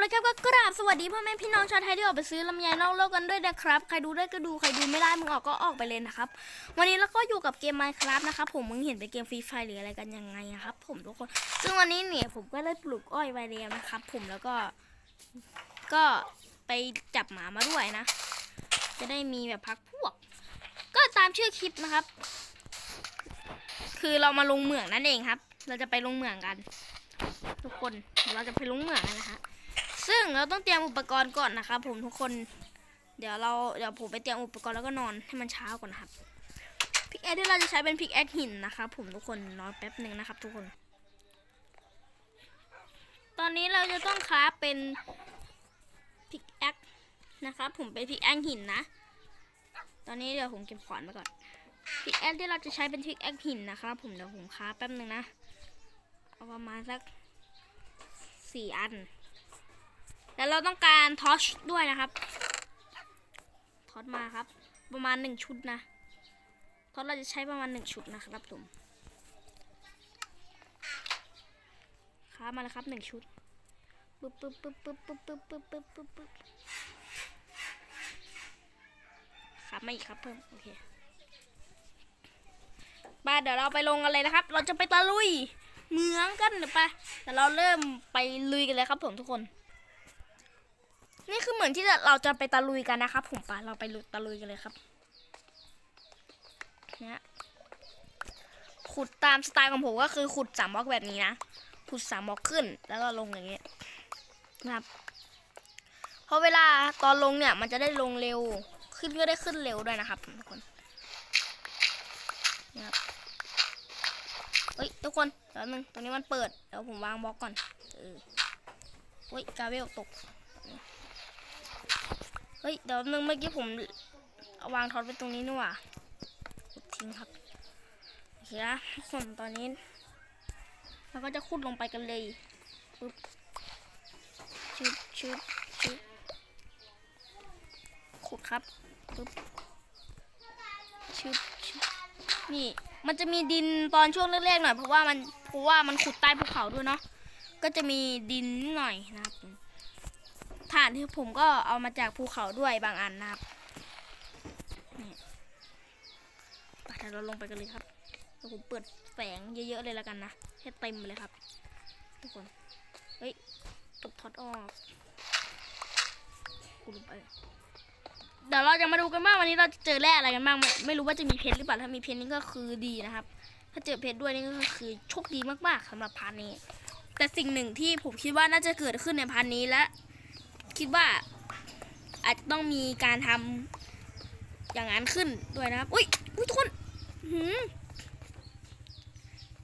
เลยครับก็กราบสวัสดีพ่อแม่พี่น้องชาวไทยที่ออกไปซื้อลำไยนอกโลกกันด้วยนะครับใครดูได้ก็ดูใครดูไม่ได้มึงออกก็ออกไปเลยนะครับวันนี้เราก็อยู่กับเกม Minecraft นะครับผมมึงเห็นเป็นเกมฟรีไฟหรืออะไรกันยังไงอะครับ ผมทุกคน ซึ่งวันนี้เนี่ยผมก็ได้ปลูกอ้อยไวเรียนะครับ ผมแล้วก็ ก็ไปจับหมามาด้วยนะ จะได้มีแบบพักพวก ก็ตามชื่อคลิปนะครับ คือเรามาลงเหมืองนั่นเองครับ เราจะไปลงเหมืองกัน ทุกคนเดี๋ยวเราจะไปลงเหมืองกันนะฮะ ซึ่งเราต้องเตรียมอุปกรณ์ก่อนนะครับผมทุกคน เดี๋ยวเราเดี๋ยวผมไปเตรียมอุปกรณ์แล้วก็นอนให้มันเช้าก่อนนะครับพิกแอคที่เราจะใช้เป็นพิกแอคหินนะครับผมทุกคนรอนแป๊บหนึ่งนะครับทุกคน ตอนนี้เราจะต้องคราฟเป็นพิกแอคนะครับผมเป็นพิกแอคหินนะ ตอนนี้เดี๋ยวผมเก็บขวานไปก่อนพิกแอคที่เราจะใช้เป็นพิกแอคหินนะครับผมเดี๋ยวผมคราฟแป๊บหนึ่งนะเอาประมาณสักสี่อัน แล้วเราต้องการทอชด้วยนะครับ ทอชมาครับ ประมาณหนึ่งชุดนะ ทอชเราจะใช้ประมาณหนึ่งชุดนะครับผมค้ามาแล้วครับหนึ่งชุดปึ๊บปึ๊บปึ๊บปึ๊บปึ๊บปึ๊บปึ๊บปึ๊บปึ๊บปึ๊บครับมาอีกครับเพิ่มโอเคไปเดี๋ยวเราไปลงกันเลยนะครับ เราจะไปตะลุยเมืองกันเดี๋ยวไปแต่เราเริ่มไปลุยกันเลยครับผมทุกคน นี่คือเหมือนที่เราจะไปตะลุยกันนะครับ ผมไปเราไปลุตะลุยกันเลยครับเนี่ยขุดตามสไตล์ของผมก็คือขุดสามบล็อกแบบนี้นะขุดสามบล็อกขึ้นแล้วก็ลงอย่างเงี้ยนะครับเพราะเวลาตอนลงเนี่ย มันจะได้ลงเร็วขึ้นก็ได้ขึ้นเร็วด้วยนะครับทุกคนนะครับเฮ้ยทุกคนเดี๋ยวนึงตรงนี้มันเปิดเดี๋ยวผมวางบล็อกก่อนเออเฮ้ยกาเวลตก เฮ้ย เดี๋ยวนึงเมื่อกี้ผมเอาวางท็อตไว้ตรงนี้นี่หว่าขุดทิ้งครับโอเคนะทุกคนตอนนี้เราก็จะขุดลงไปกันเลยปึ๊บชึบชึบชึบขุดครับปึ๊บชึบชึบนี่มันจะมีดินตอนช่วงแรกๆหน่อยเพราะว่ามันเพราะว่ามันขุดใต้ภูเขาด้วยเนาะก็จะมีดินหน่อยนะครับ ฐานที่ผมก็เอามาจากภูเขาด้วยบางอันนะครับนี่ไปเดี๋ยวเราลงไปกันเลยครับเดี๋ยวผมเปิดแสงเยอะๆเลยแล้วกันนะให้เต็มเลยครับ ทุกคน เฮ้ยตบท็อตออกกูลงไปเดี๋ยวเราจะมาดูกันว่างวันนี้เราจะเจอแร่อะไรกันบ้างไม่ไม่รู้ว่าจะมีเพชรหรือเปล่าถ้ามีเพชรนี่ก็คือดีนะครับ ถ้าเจอเพชรด้วยนี่ก็คือโชคดีมากๆสำหรับพาร์ทนี้ แต่สิ่งหนึ่งที่ผมคิดว่าน่าจะเกิดขึ้นในพาร์ทนี้และ คิดว่า อาจจะต้องมีการทำอย่างนั้นขึ้นด้วยนะครับ อุ้ยอุ้ยทุกคนหืม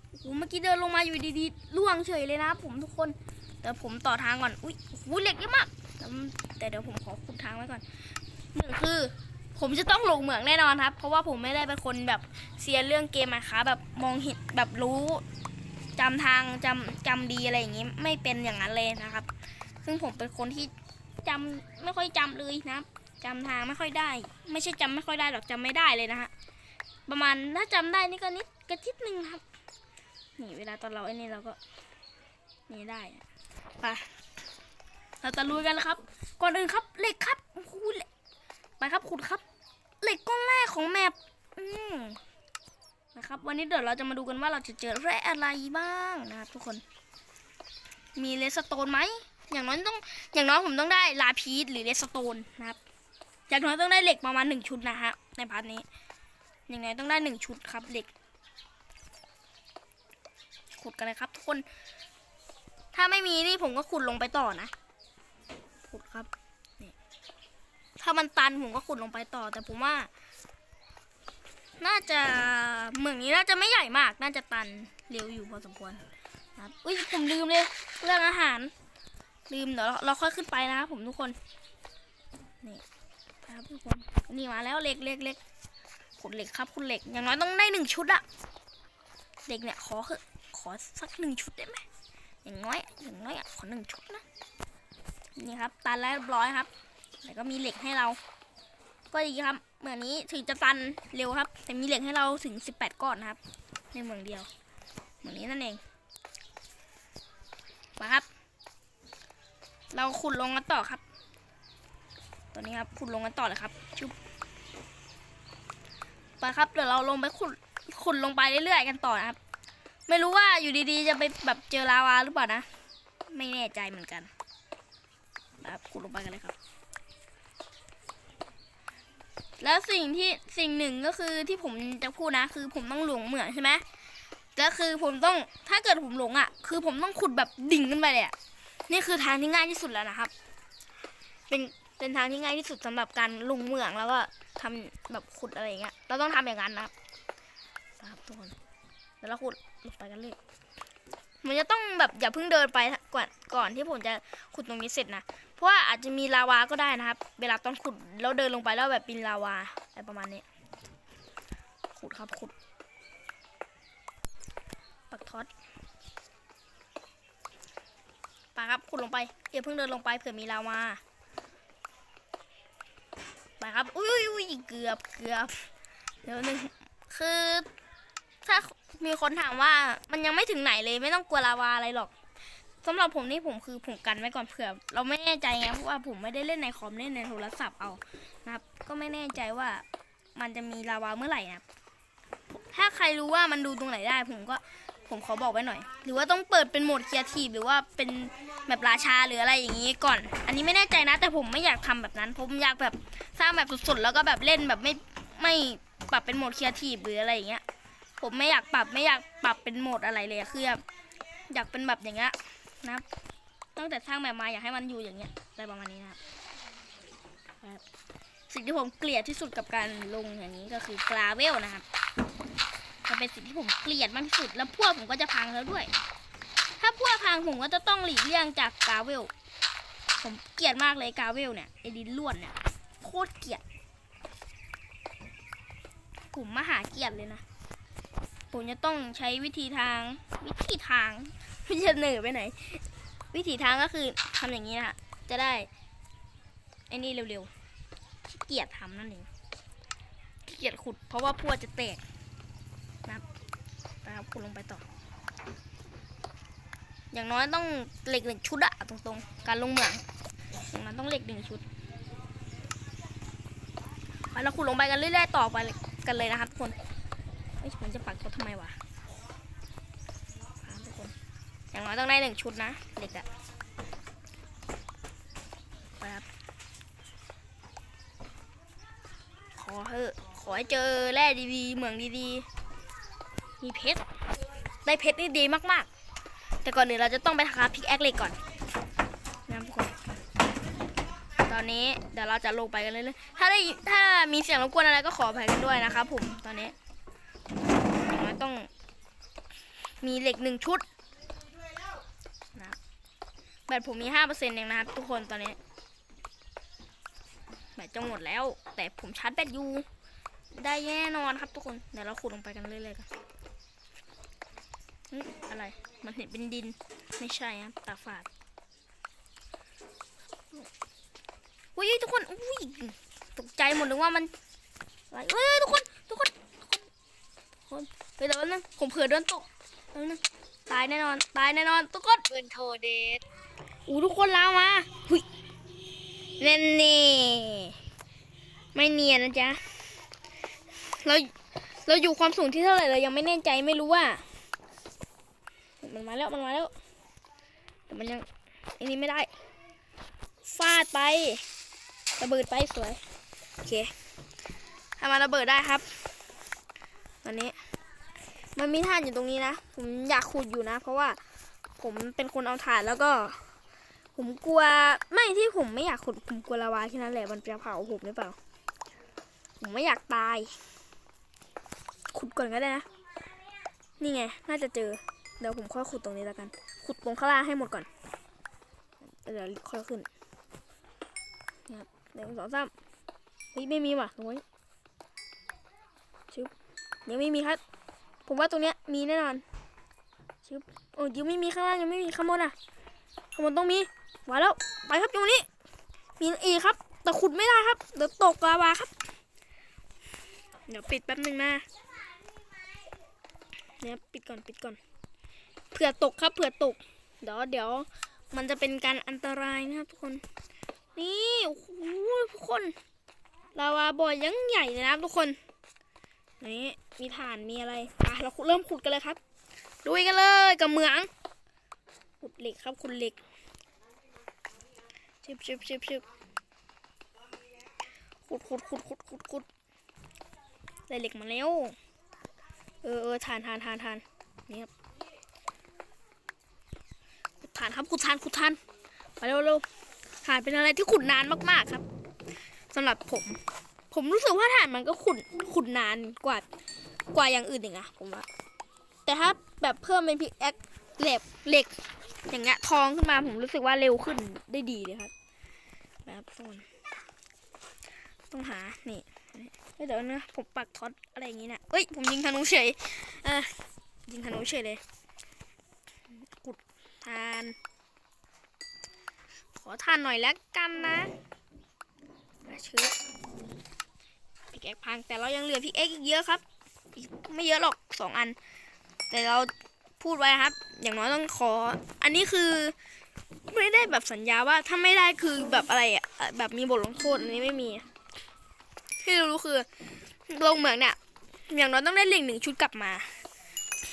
โอ้โหเมื่อกี้เดินลงมาอยู่ดีๆล่วงเฉยเลยนะครับผมทุกคนแต่ผมต่อทางก่อน อุ้ยโอ้โหเหล็กเยอะมากแต่เดี๋ยวผมขอขุดทางไว้ก่อนหนึ่งคือ ผมจะต้องหลงเหมืองแน่นอนครับ เพราะว่าผมไม่ได้เป็นคนแบบเซียเรื่องเกมอะคะแบบมองเห็นแบบรู้จำทางจำจำดีอะไรอย่างงี้ ไม่เป็นอย่างนั้นเลยนะครับ ซึ่งผมเป็นคนที่ จำไม่ค่อยจำเลยนะครับจำทางไม่ค่อยได้ ไม่ใช่จำไม่ค่อยได้หรอกจำไม่ได้เลยนะฮะประมาณถ้าจำได้นี่ก็นิดกระทิดนึงครับ นี่เวลาตอนเราไอ้นี่เราก็นี่ได้ไปเราตะลุยกันแล้วครับ ก่อนอื่นครับเหล็กครับโอ้โหเหล็กไปครับขุดครับ เหล็กก้อนแรกของแมปอืมนะครับ วันนี้เดี๋ยวเราจะมาดูกันว่าเราจะเจอแร่อะไรบ้างนะครับทุกคน มีเลสโตนไหม อย่างน้อยต้อง อย่างน้อยผมต้องได้ลาพีสหรือเรสโตนนะครับ อย่างน้อยต้องได้เหล็กประมาณหนึ่งชุดนะฮะในพาร์ทนี้ อย่างน้อยต้องได้หนึ่งชุดครับเหล็ก ขุดกันเลยครับทุกคน ถ้าไม่มีนี่ผมก็ขุดลงไปต่อนะ ขุดครับนี่ถ้ามันตันผมก็ขุดลงไปต่อ แต่ผมว่า น่าจะเหมืองนี้น่าจะไม่ใหญ่มาก น่าจะตันเร็วอยู่พอสมควรนะครับอุ้ยผมลืมเลยเรื่องอาหาร ลืมเดี๋ยวเราเราค่อยขึ้นไปนะครับผมทุกคน นี่ครับทุกคน นี่มาแล้วเหล็กเหล็กเหล็กขุดเหล็กครับขุดเหล็ก อย่างน้อยต้องได้หนึ่งชุดอะเหล็กเนี่ยขอคือขอสักหนึ่งชุดได้ไหมอย่างน้อยอย่างน้อยอะขอหนึ่งชุดนะ นี่ครับตันแล้วเรียบร้อยครับ แต่ก็มีเหล็กให้เรา ก็ดีครับเหมือนนี้ถึงจะตันเร็วครับ แต่มีเหล็กให้เราถึงสิบแปดก้อนนะครับ ในเมืองเดียวเหมือนนี้นั่นเอง มาครับ เราขุดลงกันต่อครับ ตัวนี้ครับขุดลงกันต่อเลยครับชุบไปครับเดี๋ยวเราลงไปขุดขุดลงไปเรื่อยๆกันต่อนะครับ ไม่รู้ว่าอยู่ดีๆจะไปแบบเจอลาวาหรือเปล่านะ ไม่แน่ใจเหมือนกันครับขุดลงไปกันเลยครับ แล้วสิ่งที่สิ่งหนึ่งก็คือที่ผมจะพูดนะ คือผมต้องหลงเหมืองใช่ไหมแล้วคือผมต้องถ้าเกิดผมหลงอะ คือผมต้องขุดแบบดิ่งขึ้นไปเลยอะ นี่คือทางที่ง่ายที่สุดแล้วนะครับ เป็นเป็นทางที่ง่ายที่สุดสำหรับการลงเมืองแล้วก็ทำแบบขุดอะไรอย่างเงี้ย เราต้องทำอย่างนั้นนะครับนะครับทุกคนแล้วเราขุดลงไปกันเลยมันจะต้องแบบอย่าเพิ่งเดินไปก่อนก่อนที่ผมจะขุดตรงนี้เสร็จนะ เพราะว่าอาจจะมีลาวาก็ได้นะครับ เวลาตอนขุดแล้วเดินลงไปแล้วแบบเป็นลาวาอะไรประมาณนี้ ขุดครับขุด ปักท็อต ไปครับขุดลงไปอย่าเพิ่งเดินลงไปเผื่อมีลาวาไปครับอุ้ยอุ้ยอุ้ยเกือบเกือบเดี๋ยวหนึ่งคือถ้ามีคนถามว่ามันยังไม่ถึงไหนเลยไม่ต้องกลัวลาวาอะไรหรอกสำหรับผมนี่ผมคือผมกันไว้ก่อนเผื่อ เราไม่แน่ใจไงเพราะว่าผมไม่ได้เล่นในคอมเล่นในโทรศัพท์เอานะครับ ก็ไม่แน่ใจว่ามันจะมีลาวาเมื่อไหร่นะถ้าใครรู้ว่ามันดูตรงไหนได้ ผมก็ ผมขอบอกไว้หน่อย หรือว่าต้องเปิดเป็นโหมดเครีเอทีหรือว่าเป็นแบบราชาหรืออะไรอย่างนี้ก่อน อันนี้ไม่แน่ใจนะ แต่ผมไม่อยากทำแบบนั้น ผมอยากแบบสร้างแบบสดๆแล้วก็แบบเล่นแบบไม่ไม่ปรับเป็นโหมดเครีเอทีหรืออะไรอย่างเงี้ย ผมไม่อยากปรับไม่อยากปรับเป็นโหมดอะไรเลยคืออยากเป็นแบบอย่างเงี้ยนะครับตั้งแต่สร้างแบบมาอยากให้มันอยู่อย่างเงี้ยอะไรประมาณนี้นะครับสิ่งที่ผมเกลียดที่สุดกับการลงอย่างนี้ก็คือกราเวลนะครับ มันเป็นสิ่งที่ผมเกลียดมากที่สุด แล้วพวกผมก็จะพังแล้วด้วย ถ้าพวกพังผมก็จะต้องหลีกเลี่ยงจากกราเวล ผมเกลียดมากเลยกราเวลเนี่ยไอ้ดินล้วนเนี่ยโคตรเกลียดผมมหาเกลียดเลยนะ ผมจะต้องใช้วิธีทางวิธีทางไม่จะเหนื่อยไปไหน วิธีทางก็คือทำอย่างนี้นะฮะจะได้ไอ้นี่เร็วๆเกียจทำนั่นเองเกียจขุดเพราะว่าพวกจะแตก นะครับขุดลงไปต่อ อย่างน้อยต้องเหล็กหนึ่งชุดอะตรงๆ การลงเหมืองอย่างนั้นต้องเหล็กหนึ่งชุดไปเราขุดลงไปกันเรื่อยๆต่อไปกันเลยนะครับทุกคนเฮ้ยผมจะปักเขาทำไมวะทุกคนอย่างน้อยต้องได้หนึ่งชุดนะเด็กอะไปครับขอเถอะขอให้เจอแร่ดีๆเหมืองดีๆ มีเพชร ได้เพชรนี่ดีมากๆ แต่ก่อนอื่นเราจะต้องไปหาพิกแอคเหล็กก่อนนะทุกคน ตอนนี้เดี๋ยวเราจะลงไปกันเลยๆถ้าได้ถ้ามีเสียงรบกวนอะไรก็ขออภัยกันด้วยนะครับผม ตอนนี้นต้อง มีเหล็กหนึ่งชุดนะครับแบตผมมีห้าเปอร์เซ็นต์เองนะครับ ทุกคนตอนนี้ แบตจะหมดแล้ว แต่ผมชาร์จแบตอยู่ได้แน่นอนครับทุกคน เดี๋ยวเราขุดลงไปกันเรื่อยๆกัน อะไร มันเห็นเป็นดิน ไม่ใช่ครับตาฝาดอุ้ยทุกคนอุ้ยตกใจหมดเลยว่ามันอะไรเอ้ยทุกคนทุกคนคนเฮ้ยแต่ว่านึงผมเผื่อโดนตกแป๊บนึงตายแน่นอน ตายแน่นอน ทุกคนปืนโทเดสอู้ทุกคนลาวมาหุยเล่นนี่ไม่เนียนนะจ๊ะเราเราอยู่ความสูงที่เท่าไหร่เรายังไม่แน่ใจไม่รู้ว่า มันมาแล้วมันมาแล้ว แต่มันยังอันนี้ไม่ได้ ฟาดไประเบิดไปสวย โอเคทำมาระเบิดได้ครับตอนนี้ มันมีถ่านอยู่ตรงนี้นะ ผมอยากขุดอยู่นะ เพราะว่าผมเป็นคนเอาถ่านแล้วก็ ผมกลัวไม่ที่ผมไม่อยากขุดผมกลัวลาวาแค่นั้นแหละมันจะเผาผมหรือเปล่า ผมไม่อยากตาย ขุดก่อนก็ได้นะ นี่ไง น่าจะเจอ เดี๋ยวผมค่อยขุดตรงนี้แล้วกัน ขุดตรงข้างล่างให้หมดก่อน เดี๋ยวค่อยขึ้นนี่ครับหนึ่งสองสามเฮ้ยไม่มีว่ะตรงนี้ชึบยังไม่มีครับ ผมว่าตรงเนี้ยมีแน่นอนชึบโอ้ยังไม่มีข้างล่างยังไม่มีข้างบนอะข้างบนต้องมีมาแล้วไปครับตรงนี้มีอีครับ แต่ขุดไม่ได้ครับเดี๋ยวตกลาวาครับ เดี๋ยวปิดแป๊บหนึ่งนะเนี่ยปิดก่อนปิดก่อน เผื่อตกครับเผื่อตก เดี๋ยวเดี๋ยวมันจะเป็นการอันตรายนะครับทุกคน นี่โอ้โหทุกคนลาวาบ่อยยังใหญ่เลยนะครับทุกคนนี่มีฐานมีอะไรอะเราเริ่มขุดกันเลยครับลุยกันเลยกับเหมืองขุดเหล็กครับขุดเหล็กชึบชึบชึบชึบขุดขุดขุดขุดขุดขุดได้เหล็กมาแล้ว เออเออฐานฐานฐานฐานนี่ครับานครับขุดฐานขุดฐานมาเร็วเร็วฐานเป็นอะไรที่ขุดนานมากๆครับสำหรับผม ผมรู้สึกว่าฐานมันก็ขุดขุดนานกว่ากว่าอย่างอื่นอีกอะผมว่าแต่ถ้าแบบเพิ่มเป็นพิกแอคเหล็กเหล็ก อย่างเงี้ยทองขึ้นมาผมรู้สึกว่าเร็วขึ้นได้ดีเลยครับแบบต้นต้องหานี่เดี๋ยวนะผมปักท็อตอะไรอย่างงี้นะเอ้ยผมยิงธนูเฉยเออยิงธนูเฉยเลย ทาน ขอทานหน่อยแล้วกันนะนะชื่อพิกแอคพังแต่เรายังเหลือพิกแอคอีกเยอะครับ ไม่เยอะหรอกสองอัน แต่เราพูดไว้ครับ อย่างน้อยต้องขอ อันนี้คือไม่ได้แบบสัญญาว่าถ้าไม่ได้คือแบบอะไรอะแบบมีบทลงโทษอันนี้ไม่มี ที่เรารู้คือลงเหมืองเนี่ยอย่างน้อยต้องได้เหล็กหนึ่งชุดกลับมา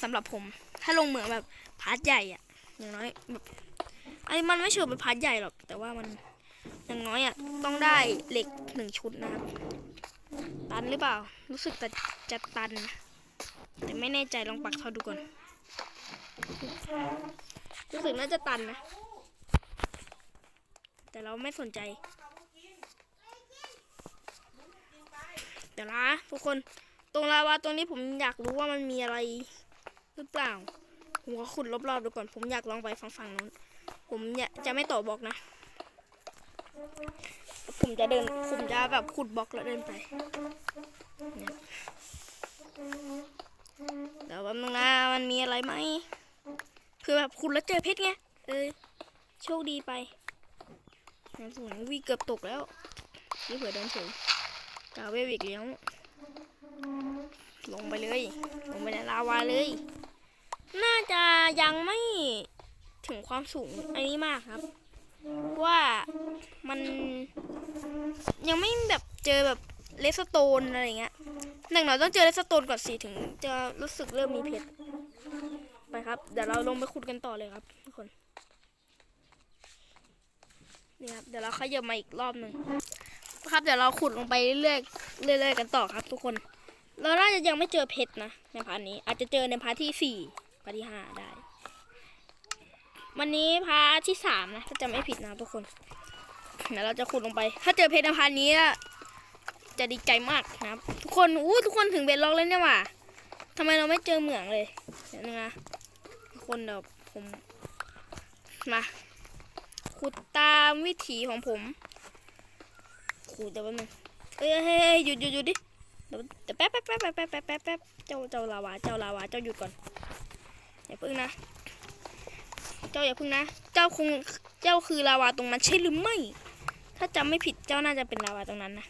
สำหรับผม ถ้าลงเหมืองแบบพาร์ทใหญ่อะ อย่างน้อยแบบไอ้มันไม่เชิงเป็นพาร์ทใหญ่หรอก แต่ว่ามันอย่างน้อยอะต้องได้เหล็กหนึ่งชุดนะครับตันหรือเปล่า รู้สึกแต่จะตันนะแต่ไม่แน่ใจลองปักเขาดูก่อน รู้สึกน่าจะตันนะ แต่เราไม่สนใจ เดี๋ยวนะทุกคน ตรงลาวาตรงนี้ผมอยากรู้ว่ามันมีอะไรหรือเปล่า ผมก็ขุดรอบๆดูก่อน ผมอยากลองไปฝั่งฝั่งนู้น ผมจะไม่ต่อบล็อกนะ ผมจะเดิน ผมจะแบบขุดบล็อกแล้วเดินไปเดี๋ยวแป๊บนึงนะ มันมีอะไรไหม คือแบบขุดแล้วเจอเพชรไง เออ โชคดีไปน้ำสูงวิเกือบตกแล้ว นี่เผื่อเดินถึงกาเวฟอีกแล้วลงไปเลย ลงไปในลาวาเลย น่าจะยังไม่ถึงความสูงอันนี้มากครับ ว่ามันยังไม่แบบเจอแบบเลสโตนอะไรเงี้ยหนึ่งหน่อยต้องเจอเลสโตนก่อนสิถึง จะรู้สึกเริ่มมีเพชรไปครับ เดี๋ยวเราลงไปขุดกันต่อเลยครับทุกคนนี่ครับเดี๋ยวเราขยับมาอีกรอบหนึ่งครับเดี๋ยวเราขุดลงไปเรื่อยๆเรื่อยๆกันต่อครับ ทุกคน เราน่าจะยังไม่เจอเพชรนะในพาร์ทนี้ อาจจะเจอในพาร์ทที่สี่ พาที่ห้าได้ วันนี้พาที่สามนะ ถ้าจะไม่ผิดนะทุกคนเดี๋ยวเราจะขุดลงไป ถ้าเจอเพชรพันนี้จะดีใจมากนะครับ ทุกคนอู้ทุกคนถึงเบ็ดล็อกแล้วเนี่ยว่ะทำไมเราไม่เจอเหมืองเลยเดี๋ยวนนะทุกคนเดี๋ยวผมมาขุดตามวิถีของผมขุดเดี๋ยวแป๊บนึงเอ้ยเฮ้ยหยุดหยุดหยุดดิเดี๋ยวแป๊บแป๊บแป๊บแป๊บแป๊บแป๊บเจ้าเจ้าลาวาเจ้าลาวาเจ้าหยุดก่อน อย่าพึ่งนะ เจ้าอย่าพึ่งนะ เจ้าคงเจ้าคือลาวาตรงนั้นใช่หรือไม่ ถ้าจำไม่ผิดเจ้าน่าจะเป็นลาวาตรงนั้นนะ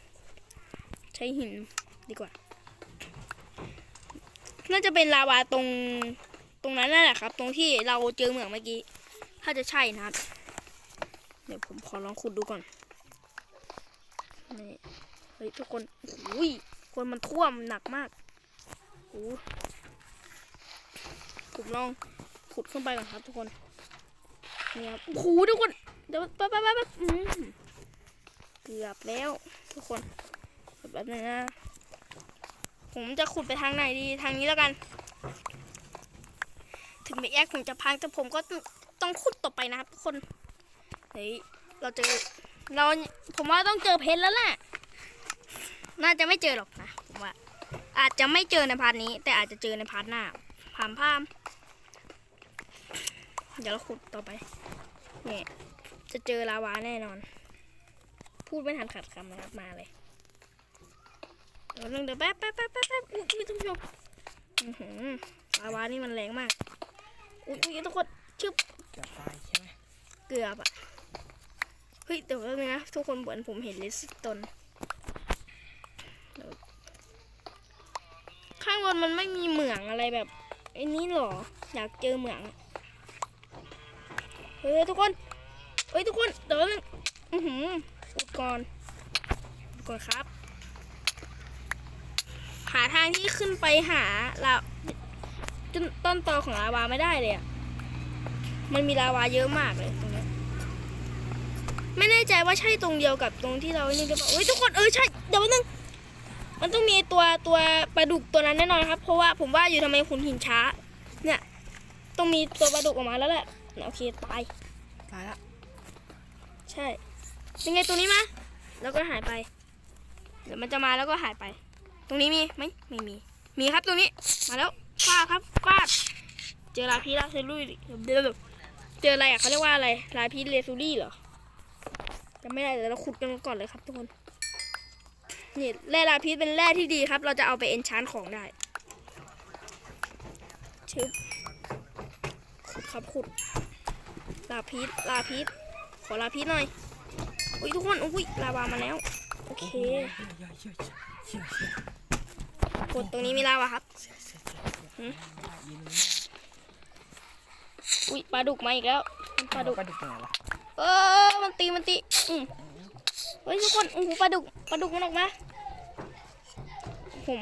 ใช้หินดีกว่า น่าจะเป็นลาวาตรงตรงนั้นนั่นแหละครับ ตรงที่เราเจอเหมืองเมื่อกี้ ถ้าจะใช่นะครับ เดี๋ยวผมขอลองขุดดูก่อนนี่เฮ้ยทุกคนอุ้ยคนมันท่วมหนักมากโอ้ ผมลองขุดขึ้นไปก่อนครับ ทุกคนนี่ครับโอ้โหทุกคนเดี๋ยวแป๊บแป๊บแป๊บแป๊บอืมเกือบแล้ว ทุกคนแบบนึงนะผมจะขุดไปทางไหนดีทางนี้แล้วกัน ถึงไม่แยกผมจะพังแต่ผมก็ต้องขุดต่อไปนะครับทุกคนเฮ้ยเราเจอเราผมว่าต้องเจอเพชรแล้วแหละน่าจะไม่เจอหรอกนะผมว่าอาจจะไม่เจอในพาร์ทนี้ แต่อาจจะเจอในพาร์ทหน้าพามพาม เดี๋ยวเราขุดต่อไป เนี่ย จะเจอลาวาแน่นอน พูดไม่ทันขัดคำนะครับมาเลยเดี๋ยวนึงเดี๋ยวแป๊บแป๊บแป๊บแป๊บแป๊บอุ้ยท่านผู้ชมอื้อหือลาวานี่มันแรงมาก อุ้ยอุ้ยทุกคนชึบเกือบตายใช่ไหมเกือบอะเฮ้ยแต่ว่านะทุกคนเหมือนผมเห็นเลสตนเดี๋ยวข้างบนมันไม่มีเหมืองอะไรแบบไอ้นี้หรอ อยากเจอเหมืองอะ เฮ้ยทุกคนเอ้ยทุกคนเดี๋ยวนึงอือหืออุดก่อนอุดก่อนครับ หาทางที่ขึ้นไปหาลาจนต้นตอของลาวาไม่ได้เลยอะมันมีลาวาเยอะมากเลยตรงนี้ไม่แน่ใจว่าใช่ตรงเดียวกับตรงที่เรานี่หรือเปล่าเฮ้ยทุกคนเออใช่เดี๋ยวนึงมันต้องมีตัวตัวปลาดุกตัวนั้นแน่นอนครับ เพราะว่าผมว่าอยู่ทำไมขุนหินช้า เนี่ย ต้องมีตัวปลาดุกออกมาแล้วแหละ โอเคตายตายละใช่ยังไงตัวนี้มาแล้วก็หายไปเดี๋ยวมันจะมาแล้วก็หายไป ตรงนี้มีไหมไม่มี มีครับตรงนี้มาแล้วฟาดครับฟาดเจอลาพีลาเซลุยเดี๋ยวเจออะไรอะเขาเรียกว่าอะไรลาพีเลซูรี่เหรอจำไม่ได้เดี๋ยวเราขุดกันก่อนเลยครับทุกคนนี่แร่ลาพีเป็นแร่ที่ดีครับ เราจะเอาไปเอนชานของได้ชึบขุด ครับขุดลาพีลาพีขอลาพีหน่อยอุ้ยทุกคนอุ้ยลาวามาแล้วโอเคเชี่ยเชี่ยเชี่ยเชี่ยเชี่ยกดตรงนี้มีลาวาครับเชี่ยเชี่ยหืมยืนอุ้ยปลาดุกมาอีกแล้วมันปลาดุกปลาดุกตรงไหนวะเออมันตีมันตีอืมเฮ้ยทุกคนโอ้โหปลาดุกปลาดุกมันออกมาผม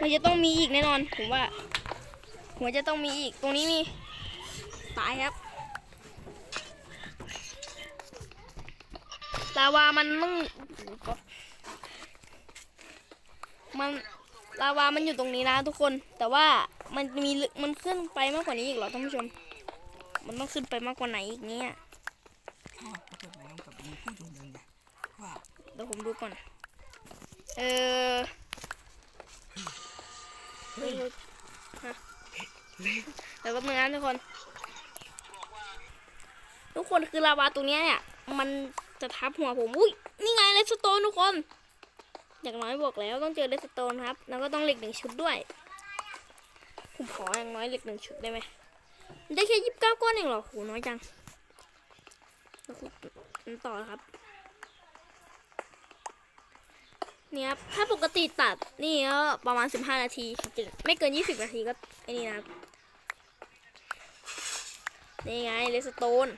มันจะต้องมีอีกแน่นอนผมว่าหัวจะต้องมีอีกตรงนี้มี ตายครับลาวามันต้องโอ้โหก๊อฟมันลาวามันอยู่ตรงนี้นะทุกคน แต่ว่ามันมีลึกมันขึ้นไปมากกว่านี้อีกเหรอท่านผู้ชม มันต้องขึ้นไปมากกว่าไหนอีกเนี่ยอ๋อปรากฏแล้วกับมีผู้ดูเดินไงว่าเดี๋ยวผมดูก่อน เออเฮ้ยฮะเดี๋ยวแป๊บนึงนะทุกคน ทุกคนคือลาวาตรงเนี้เนี่ย มันจะทับหัวผม อุ้ยนี่ไงเลสโตนทุกคน อย่างน้อยบอกแล้วต้องเจอเลสโตนครับ แล้วก็ต้องเหล็กหนึ่งชุดด้วย ผมขออย่างน้อยเหล็กหนึ่งชุดได้ไหมได้แค่ยี่สิบเก้าก้อนเองเหรอโหน้อยจังแล้วขุดมันต่อครับ เนี่ยครับ ถ้าปกติตัดนี่ก็ประมาณ15นาทีจริงไม่เกิน20นาทีก็ไอ้นี่นะครับนี่ไงเลสโตน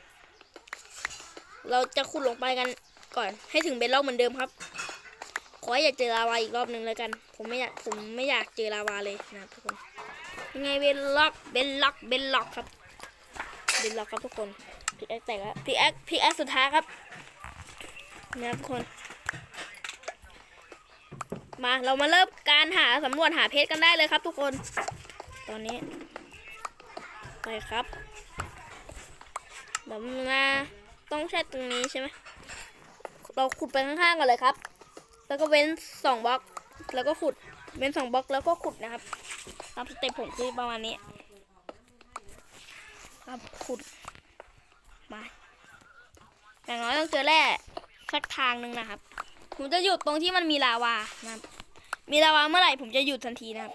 เราจะขุดลงไปกันก่อนให้ถึงเบนล็อกเหมือนเดิมครับ ขออย่าเจอลาวาอีกรอบหนึ่งแล้วกัน ผมไม่อยากผมไม่อยากเจอลาวาเลยนะทุกคนยังไงเบนล็อกเบนล็อกเบนล็อกครับเบนล็อกครับทุกคนพิกแอคแตกแล้วพิกแอคพิกแอคสุดท้ายครับนะทุกคน มาเรามาเริ่มการหาสำรวจหาเพชรกันได้เลยครับ ทุกคน ตอนนี้ไปครับเดี๋ยวมา ต้องใช้ตรงนี้ใช่ไหมเราขุดไปข้างๆก่อนเลยครับ แล้วก็เว้นสองบล็อก แล้วก็ขุด เว้นสองบล็อกแล้วก็ขุดนะครับตามสเต็ปผมคือประมาณนี้ ครับขุด มาอย่างน้อยต้องเจอแร่สักทางหนึ่งนะครับ ผมจะหยุดตรงที่มันมีลาวานะครับ มีลาวาเมื่อไหร่ผมจะหยุดทันทีนะครับ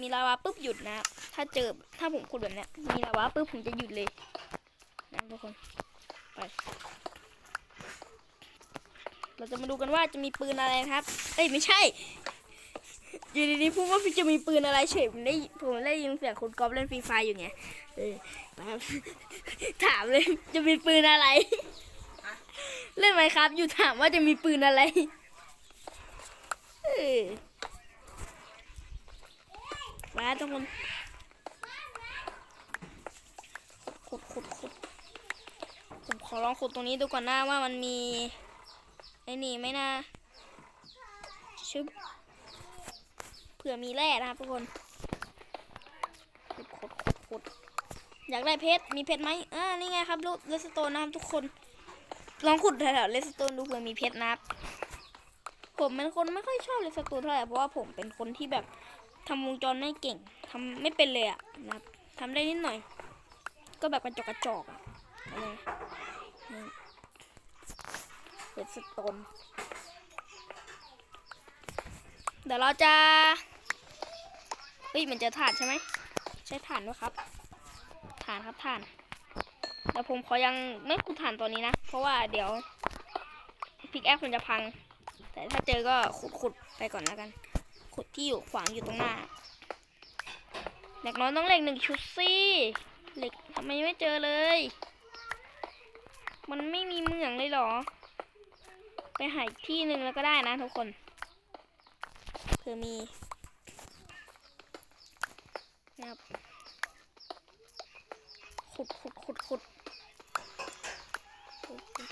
มีลาวาปุ๊บหยุดนะครับ ถ้าเจอถ้าผมขุดแบบนี้มีลาวาปุ๊บผมจะหยุดเลย นะทุกคน ไป เราจะมาดูกันว่าจะมีปืนอะไรนะครับ เอ้ยไม่ใช่อยู่ดีๆพูดว่าจะมีปืนอะไรเฉยผมได้ผมได้ยินเสียงคุณก๊อฟเล่นฟรีไฟอยู่ไงเออไปถามเลยจะมีปืนอะไร เล่นไหมครับ อยู่ถามว่าจะมีปืนอะไรมาทุกคนขุดขุด ขอลองขุดตรงนี้ดูก่อนหน้าว่ามันมีไอ้นี่ไหมนะชึบเผื่อมีแร่นะครับทุกคนขุดขุดขุดอยากได้เพชรมีเพชรไหมอ่านี่ไงครับรูปเลสโตนนะครับทุกคน ลองขุดแถวเลสโตนดูเผื่อมีเพชรนะครับผมเป็นคนไม่ค่อยชอบเลสโตนเท่าไหร่เพราะว่าผมเป็นคนที่แบบทำวงจรไม่เก่งทำไม่เป็นเลยอะนะครับทำได้นิดหน่อย ก็แบบกระจอกกระจอกอะอะไร นี่เลสโตนเดี๋ยวเราจะเฮ้ยมันจะถ่านใช่ไหมใช้ถ่านด้วยครับถ่านครับถ่านเดี๋ยวผมขอยังไม่ขุดฐานตัวนี้นะ เพราะว่าเดี๋ยวพิกแอคมันจะพัง แต่ถ้าเจอก็ขุดขุดไปก่อนแล้วกัน ขุดที่อยู่ขวางอยู่ตรงหน้าเหล็กน้อยต้องเหล็กหนึ่งชุดสิเหล็กทำไมไม่เจอเลย มันไม่มีเมืองเลยเหรอ ไปหาอีกที่หนึ่งแล้วก็ได้นะทุกคนเผื่อมีนะครับขุดขุดขุดขุดขุดขุด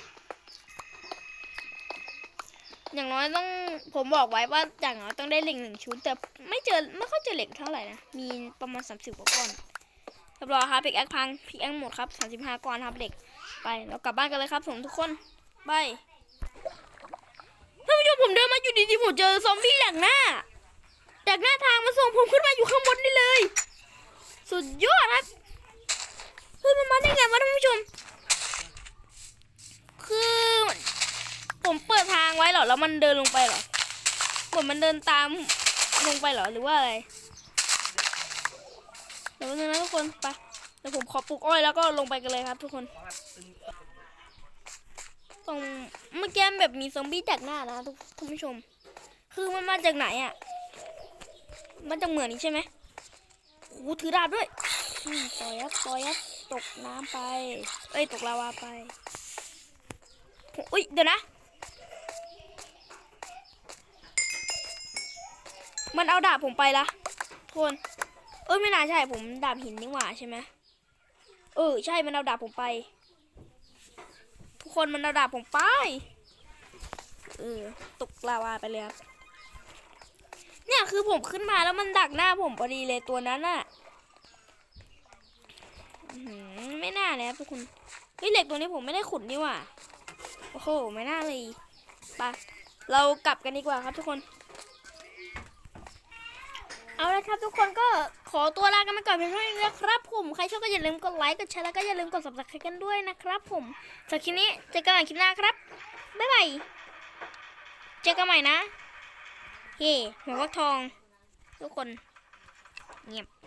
อย่างน้อยต้องผมบอกไว้ว่าอย่างน้อยต้องได้เหล็กหนึ่งชุด แต่ไม่เจอไม่ค่อยเจอเหล็กเท่าไหร่นะ มีประมาณสามสิบกว่าก้อนเรียบร้อยครับพิกแอคพังพิกแอคหมดครับสามสิบห้าก้อนครับเหล็ก ไปเรากลับบ้านกันเลยครับผมทุกคนบายท่านผู้ชมผมเดินมาอยู่ดีๆผมเจอซอมบี้ดักหน้าดักหน้าทางมาส่งผมขึ้นมาอยู่ข้างบนนี่เลย สุดยอดครับเฮ้ยมันมาได้ไงวะท่านผู้ชม คือ ผมเปิดทางไว้เหรอแล้วมันเดินลงไปเหรอเหมือนมันเดินตามลงไปเหรอหรือว่าอะไรเดี๋ยวนึงนะทุกคนไป เดี๋ยวผมขอปลูกอ้อยแล้วก็ลงไปกันเลยครับ ทุกคนตรงเมื่อกี้แบบมีซอมบี้ดักหน้านะทุกคุณผู้ชม คือมันมาจากไหนอะ่ะ มันจากเหมือนนี้ใช่ไหมโอ้โหถือดาบด้วยต่อยับต่อยับตกน้ำไป เอ้ยตกลาวาไปอุ้ยเดี๋ยวนะ มันเอาดาบผมไปละทุกคนเอ้ยไม่น่าใช่ผมดาบหินนี่หว่าใช่ไหม เออ ใช่มันเอาดาบผมไป ทุกคนมันเอาดาบผมไป เออตกลาวาไปเลยครับเนี่ยคือผมขึ้นมาแล้วมันดักหน้าผมพอดีเลยตัวนั้นน่ะอื้อหือไม่น่าเลยครับทุกคนเฮ้ยเหล็กตัวนี้ผมไม่ได้ขุดนี่ว่าโอ้โหไม่น่าเลยไปเรากลับกันดีกว่าครับทุกคน เอาละครับทุกคนก็ ขอตัวลากันไปก่อนเพียงเท่านี้นะครับผม ใครชอบก็อย่าลืมกดไลค์ กดแชร์ แล้วก็อย่าลืมกด subscribe กันด้วยนะครับผมสำหรับคลิปนี้เจอกันใหม่คลิปหน้าครับ บ๊ายบาย เจอกันใหม่นะเฮ้หัวฟักทอง ทุกคน เงียบ